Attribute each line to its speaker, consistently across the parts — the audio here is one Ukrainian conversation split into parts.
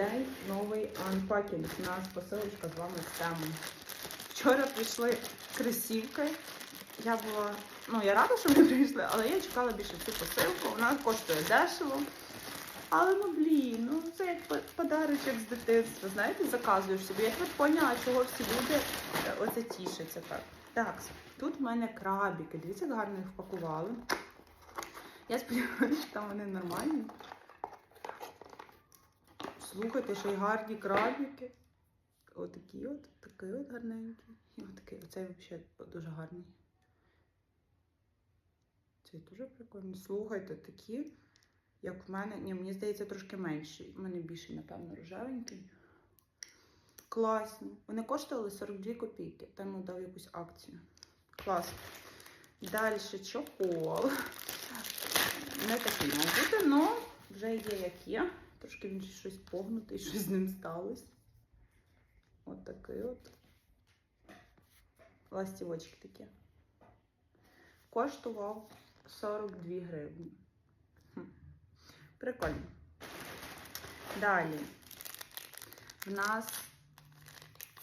Speaker 1: день, новий анпакінг. У нас посилочка з вами з темою. Вчора прийшли кросівки. Я була, ну я рада, що вони прийшли, але я чекала більше цю посилку. Вона коштує дешево. Але ну блін, ну це як подарочок з дитинства. Знаєте, заказуєш собі. Я тут поняла, чого всі люди е, оце тішаться так. Так, тут в мене крабіки. Дивіться, як гарно їх впакували. Я сподіваюся, що там вони нормальні. Слухайте, ще й гарні крабіки. Отакі от, такий от гарненький. І отакий. Оцей взагалі дуже гарний. Цей дуже прикольний. Слухайте, такі, як в мене. Ні, мені здається, трошки менший. У мене більший, напевно, рожевенький. Класні. Вони коштували 42 копійки. Там дав якусь акцію. Клас. Далі чохол. Не такий бути, але вже є як є. Трошки він щось погнутий, щось з ним сталося. От такий от. Ластівочки такі. Коштував 42 гривні. Прикольно. Далі. В нас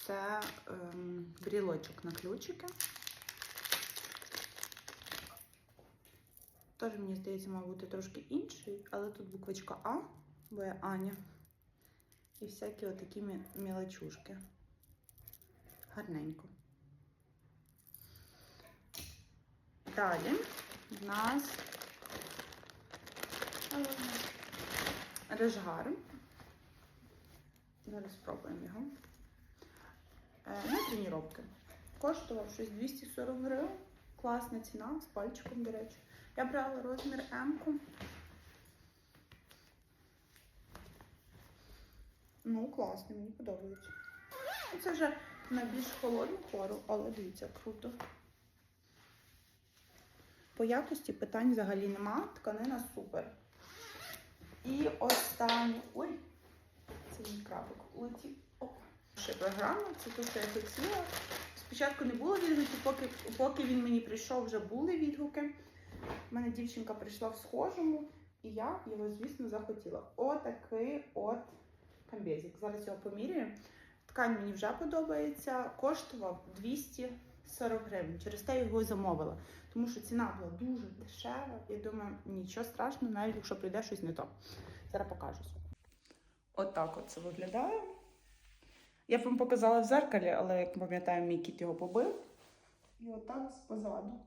Speaker 1: це ем, брілочок на ключики. Теж, мені здається, мав бути трошки інший, але тут буквочка А, бо я Аня. І всякі отакі мі- мілочушки. Гарненько. Далі в нас е, режгар. Зараз спробуємо його. Е, На тренування. Коштував щось 240 гривень. Класна ціна з пальчиком, до речі. Я брала розмір М. Ну, класний, мені подобається. Це вже на більш холодну пору, але дивіться, круто. По якості питань взагалі нема, тканина супер. І останнє. Ой, це мій крабик улетів. Ще програма, це те, що я хотіла. Спочатку не було відгуків, поки, поки він мені прийшов, вже були відгуки. У мене дівчинка прийшла в схожому, і я його, звісно, захотіла. Отакий от камбезик. Зараз його поміряю. Ткань мені вже подобається. Коштував 240 гривень. Через те його і замовила. Тому що ціна була дуже дешева. Я думаю, нічого страшного, навіть якщо прийде щось не то. Зараз покажу. Отак от це виглядає. Я б вам показала в зеркалі, але як пам'ятаю, мій кіт його побив. І отак позаду.